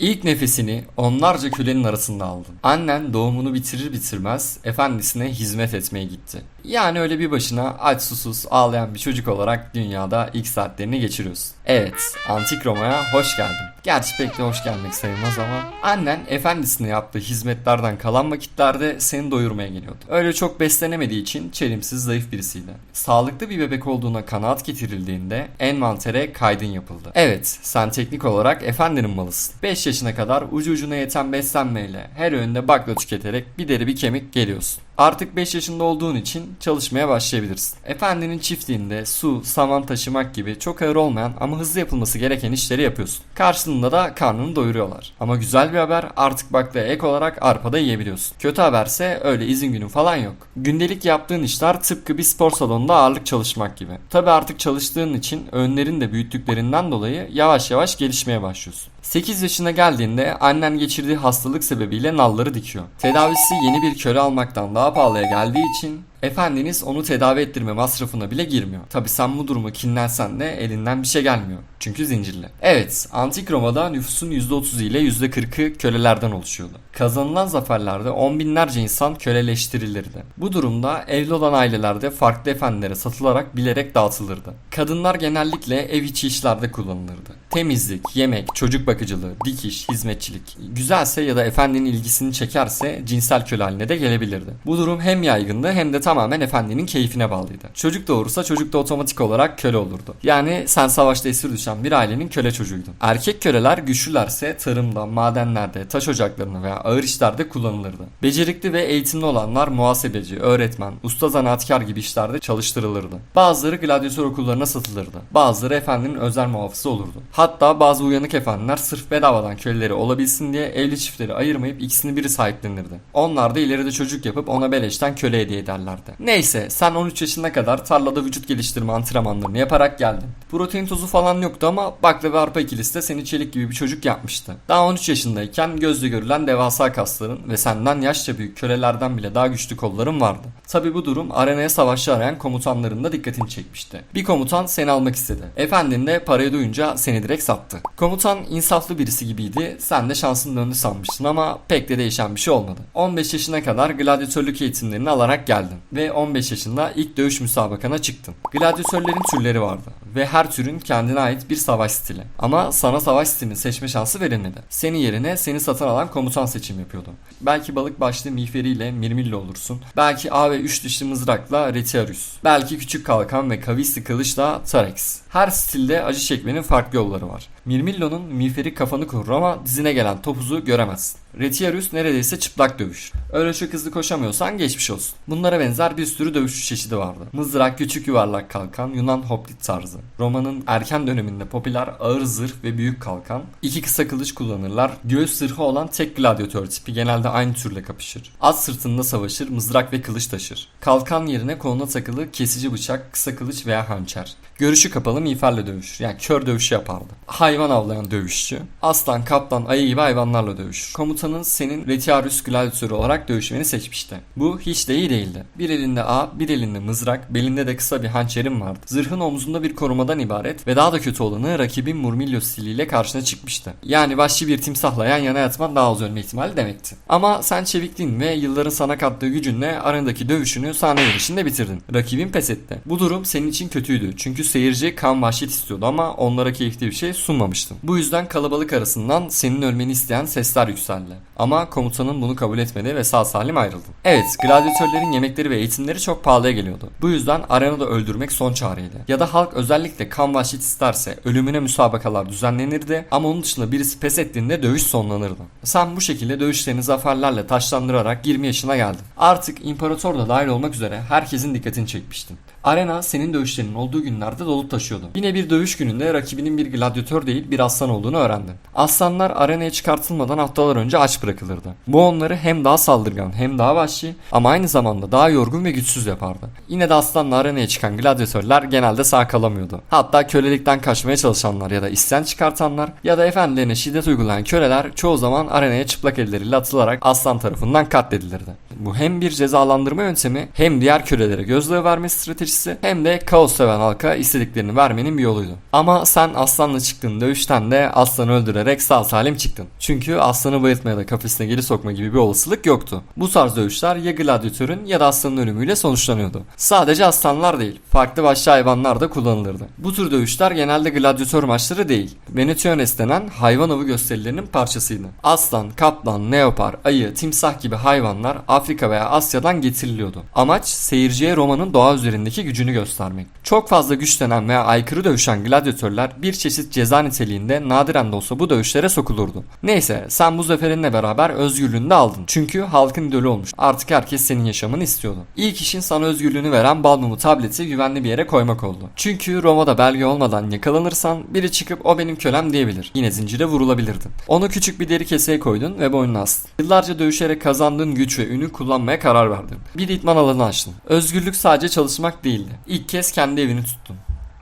İlk nefesini onlarca kölenin arasında aldın. Annen doğumunu bitirir bitirmez efendisine hizmet etmeye gitti. Yani öyle bir başına aç susuz ağlayan bir çocuk olarak dünyada ilk saatlerini geçiriyorsun. Evet, Antik Roma'ya hoş geldin. Gerçi pek de hoş gelmek sayılmaz ama annen efendisine yaptığı hizmetlerden kalan vakitlerde seni doyurmaya geliyordu. Öyle çok beslenemediği için çelimsiz zayıf birisiydi. Sağlıklı bir bebek olduğuna kanaat getirildiğinde envantere kaydın yapıldı. Evet, sen teknik olarak efendinin malısın. 5 yaşına kadar ucu ucuna yeten beslenmeyle her öğünde bakla tüketerek bir deri bir kemik geliyorsun. Artık 5 yaşında olduğun için çalışmaya başlayabilirsin. Efendinin çiftliğinde su, saman taşımak gibi çok ağır olmayan ama hızlı yapılması gereken işleri yapıyorsun. Karşılığında da karnını doyuruyorlar. Ama güzel bir haber artık baklaya ek olarak arpada yiyebiliyorsun. Kötü haberse öyle izin günün falan yok. Gündelik yaptığın işler tıpkı bir spor salonunda ağırlık çalışmak gibi. Tabi artık çalıştığın için önlerin de büyüttüklerinden dolayı yavaş yavaş gelişmeye başlıyorsun. 8 yaşına geldiğinde annen geçirdiği hastalık sebebiyle nalları dikiyor. Tedavisi yeni bir köle almaktan daha pahalıya geldiği için efendiniz onu tedavi ettirme masrafına bile girmiyor. Tabi sen bu durumu kinlensen de elinden bir şey gelmiyor. Çünkü zincirli. Evet, Antik Roma'da nüfusun %30'u ile %40'ı kölelerden oluşuyordu. Kazanılan zaferlerde on binlerce insan köleleştirilirdi. Bu durumda evli olan ailelerde farklı efendilere satılarak bilerek dağıtılırdı. Kadınlar genellikle ev içi işlerde kullanılırdı. Temizlik, yemek, çocuk bakıcılığı, dikiş, hizmetçilik. Güzelse ya da efendinin ilgisini çekerse cinsel köle haline de gelebilirdi. Bu durum hem yaygındı hem de tamamen efendinin keyfine bağlıydı. Çocuk doğursa çocuk da otomatik olarak köle olurdu. Yani sen savaşta esir düşen bir ailenin köle çocuğuydun. Erkek köleler güçlülerse tarımda, madenlerde, taş ocaklarında veya ağır işlerde kullanılırdı. Becerikli ve eğitimli olanlar muhasebeci, öğretmen, usta zanaatkar gibi işlerde çalıştırılırdı. Bazıları gladyatör okullarına satılırdı. Bazıları efendinin özel muhafızı olurdu. Hatta bazı uyanık efendiler sırf bedavadan köleleri olabilsin diye evli çiftleri ayırmayıp ikisini biri sahiplenirdi. Onlar da ileride çocuk yapıp ona beleşten köle hediye ederlerdi. Neyse sen 13 yaşına kadar tarlada vücut geliştirme antrenmanlarını yaparak geldin. Protein tozu falan yoktu ama bakla ve arpa ikilisi de seni çelik gibi bir çocuk yapmıştı. Daha 13 yaşındayken gözle görülen devasa kasların ve senden yaşça büyük kölelerden bile daha güçlü kolların vardı. Tabi bu durum arenaya savaşçı arayan komutanların da dikkatini çekmişti. Bir komutan seni almak istedi. Efendin de parayı duyunca seni direkt sattı. Komutan insaflı birisi gibiydi. Sen de şansın döndü sanmıştın ama pek de değişen bir şey olmadı. 15 yaşına kadar gladyatörlük eğitimlerini alarak geldin ve 15 yaşında ilk dövüş müsabakana çıktın. Gladyatörlerin türleri vardı ve her türün kendine ait bir savaş stili. Ama sana savaş stilini seçme şansı verilmedi. Senin yerine seni satın alan komutan seçim yapıyordu. Belki balık başlı miğferiyle Mirmillo olursun. Belki A ve 3 dişli mızrakla Retiarius. Belki küçük kalkan ve kavisli kılıçla Tarex. Her stilde acı çekmenin farklı yolları var. Mirmillo'nun miğferi kafanı korur ama dizine gelen topuzu göremezsin. Retiarius neredeyse çıplak dövüş. Öyle çok hızlı koşamıyorsan geçmiş olsun. Bunlara benzer bir sürü dövüş çeşidi vardı. Mızrak, küçük yuvarlak kalkan, Yunan hoplit tarzı. Roma'nın erken döneminde popüler ağır zırh ve büyük kalkan. İki kısa kılıç kullanırlar. Göğüs zırhı olan tek gladyatör tipi genelde aynı türle kapışır. At sırtında savaşır, mızrak ve kılıç taşır. Kalkan yerine koluna takılı kesici bıçak, kısa kılıç veya hançer. Görüşü kapalı miğferle dövüşür. Yani kör dövüşü yapardı. Hayvan avlayan dövüşçü. Aslan, kaplan, ayı gibi hayvanlarla dövüşür. Komutanın senin Retiarius gladyatörü olarak dövüşmeni seçmişti. Bu hiç de iyi değildi. Bir elinde ağ, bir elinde mızrak, belinde de kısa bir hançerin vardı. Zırhın omzunda bir korumadan ibaret ve daha da kötü olanı rakibin Murmillo stiliyle karşına çıkmıştı. Yani vahşi bir timsahla yan yana yatman daha az ölme ihtimali demekti. Ama sen çevikliğin ve yılların sana kattığı gücünle arandaki dövüşünü sahne yarışında bitirdin. Rakibin pes etti. Bu durum senin için kötüydü. Çünkü seyirci kan vahşet istiyordu ama onlara keyifli bir şey sunmamıştın. Bu yüzden kalabalık arasından senin ölmeni isteyen sesler yükseldi. Ama komutanın bunu kabul etmedi ve sağ salim ayrıldı. Evet, gladyatörlerin yemekleri ve eğitimleri çok pahalıya geliyordu. Bu yüzden arenada öldürmek son çareydi. Ya da halk özellikle kan vahşet isterse ölümüne müsabakalar düzenlenirdi ama onun dışında birisi pes ettiğinde dövüş sonlanırdı. Sen bu şekilde dövüşlerini zaferlerle taşlandırarak 20 yaşına geldin. Artık imparator da dahil olmak üzere herkesin dikkatini çekmiştin. Arena senin dövüşlerinin olduğu günlerde dolup taşıyordu. Yine bir dövüş gününde rakibinin bir gladyatör değil bir aslan olduğunu öğrendin. Aslanlar arenaya çıkartılmadan haftalar önce aç bırakılırdı. Bu onları hem daha saldırgan hem daha vahşi ama aynı zamanda daha yorgun ve güçsüz yapardı. Yine de aslanla arenaya çıkan gladyatörler genelde sağ kalamıyordu. Hatta kölelikten kaçmaya çalışanlar ya da isyan çıkartanlar ya da efendilerine şiddet uygulayan köleler çoğu zaman arenaya çıplak elleriyle atılarak aslan tarafından katledilirdi. Bu hem bir cezalandırma yöntemi hem diğer kölelere gözdağı verme stratejisi hem de kaos seven halka istediklerini vermenin bir yoluydu. Ama sen aslanla çıktığın dövüşten de aslanı öldürerek sağ salim çıktın. Çünkü aslanı bayıltma ya da kafesine geri sokma gibi bir olasılık yoktu. Bu tarz dövüşler ya gladyatörün ya da aslanın ölümüyle sonuçlanıyordu. Sadece aslanlar değil, farklı vahşi hayvanlar da kullanılırdı. Bu tür dövüşler genelde gladyatör maçları değil, Venetiones denen hayvan avı gösterilerinin parçasıydı. Aslan, kaplan, leopar, ayı, timsah gibi hayvanlar Afrika veya Asya'dan getiriliyordu. Amaç seyirciye Roma'nın doğa üzerindeki gücünü göstermek. Çok fazla güçlenen veya aykırı dövüşen gladyatörler bir çeşit ceza niteliğinde nadiren de olsa bu dövüşlere sokulurdu. Neyse sen bu zaferinle beraber özgürlüğünü de aldın. Çünkü halkın idolü olmuş. Artık herkes senin yaşamını istiyordu. İlk işin sana özgürlüğünü veren bal mumu tableti güvenli bir yere koymak oldu. Çünkü Roma'da belge olmadan yakalanırsan biri çıkıp o benim kölem diyebilir. Yine zincire vurulabilirdin. Onu küçük bir deri keseye koydun ve boynuna astın. Yıllarca dövüşerek kazandığın güç ve ünü kullanmaya karar verdin. Bir idman alanı açtın. Özgürlük sadece çalışmak değildi. İlk kez kendi evini tuttun.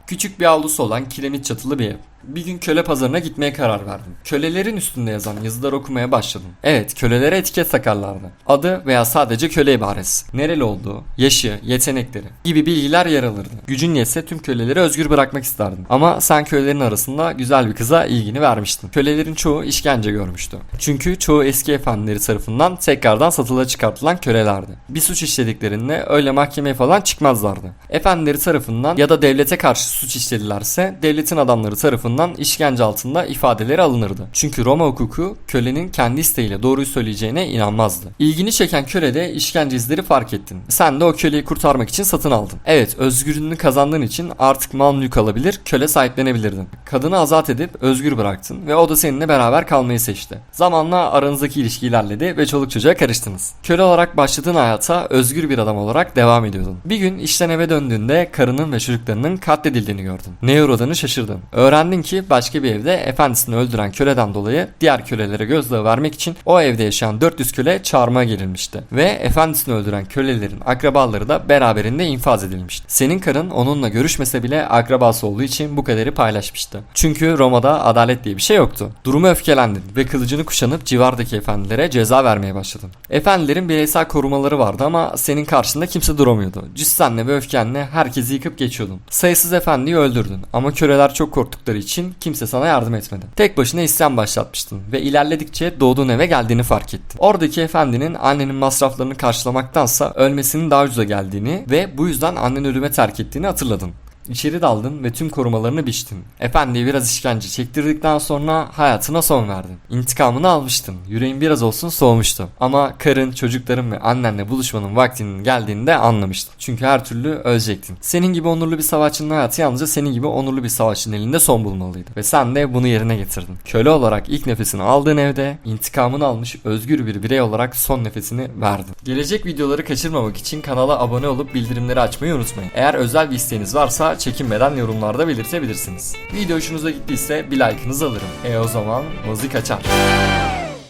Küçük bir avlusu olan kiremit çatılı bir ev. Bir gün köle pazarına gitmeye karar verdim. Kölelerin üstünde yazan yazılar okumaya başladım. Evet, kölelere etiket takarlardı. Adı veya sadece köle ibaresi. Nereli olduğu, yaşı, yetenekleri gibi bilgiler yer alırdı. Gücün yetse tüm köleleri özgür bırakmak isterdin. Ama sen kölelerin arasında güzel bir kıza ilgini vermiştin. Kölelerin çoğu işkence görmüştü. Çünkü çoğu eski efendileri tarafından tekrardan satılığa çıkartılan kölelerdi. Bir suç işlediklerinde öyle mahkemeye falan çıkmazlardı. Efendileri tarafından ya da devlete karşı suç işledilerse devletin adamları tarafından işkence altında ifadeleri alınırdı. Çünkü Roma hukuku kölenin kendi isteğiyle doğruyu söyleyeceğine inanmazdı. İlgini çeken köle de işkence izleri fark ettin. Sen de o köleyi kurtarmak için satın aldın. Evet özgürlüğünü kazandığın için artık mal mülk alabilir, köle sahiplenebilirdin. Kadını azat edip özgür bıraktın ve o da seninle beraber kalmayı seçti. Zamanla aranızdaki ilişki ilerledi ve çoluk çocuğa karıştınız. Köle olarak başladığın hayata özgür bir adam olarak devam ediyordun. Bir gün işten eve döndüğünde karının ve çocuklarının katledildiğini gördün. Neye uğradığını şaşırdın. Öğrendin ki başka bir evde efendisini öldüren köleden dolayı diğer kölelere gözdağı vermek için o evde yaşayan 400 köle çağırmaya girilmişti. Ve efendisini öldüren kölelerin akrabaları da beraberinde infaz edilmişti. Senin karın onunla görüşmese bile akrabası olduğu için bu kaderi paylaşmıştı. Çünkü Roma'da adalet diye bir şey yoktu. Durumu öfkelendin ve kılıcını kuşanıp civardaki efendilere ceza vermeye başladın. Efendilerin bireysel korumaları vardı ama senin karşında kimse duramıyordu. Cüssenle ve öfkenle herkesi yıkıp geçiyordun. Sayısız efendiyi öldürdün ama köleler çok korktukları için kimse sana yardım etmedi. Tek başına isyan başlatmıştın ve ilerledikçe doğduğun eve geldiğini fark ettin. Oradaki efendinin annenin masraflarını karşılamaktansa ölmesinin daha ucuza geldiğini ve bu yüzden annen ölüme terk ettiğini hatırladın. İçeri daldın ve tüm korumalarını biçtin. Efendiye biraz işkence çektirdikten sonra hayatına son verdin. İntikamını almıştın. Yüreğin biraz olsun soğumuştu. Ama karın, çocukların ve annenle buluşmanın vaktinin geldiğinde anlamıştın. Çünkü her türlü ölecektin. Senin gibi onurlu bir savaşçının hayatı yalnızca senin gibi onurlu bir savaşçının elinde son bulmalıydı. Ve sen de bunu yerine getirdin. Köle olarak ilk nefesini aldığın evde intikamını almış özgür bir birey olarak son nefesini verdin. Gelecek videoları kaçırmamak için kanala abone olup bildirimleri açmayı unutmayın. Eğer özel bir isteğiniz varsa çekinmeden yorumlarda belirtebilirsiniz. Video hoşunuza gittiyse bir like'ınızı alırım. E o zaman müzik açar.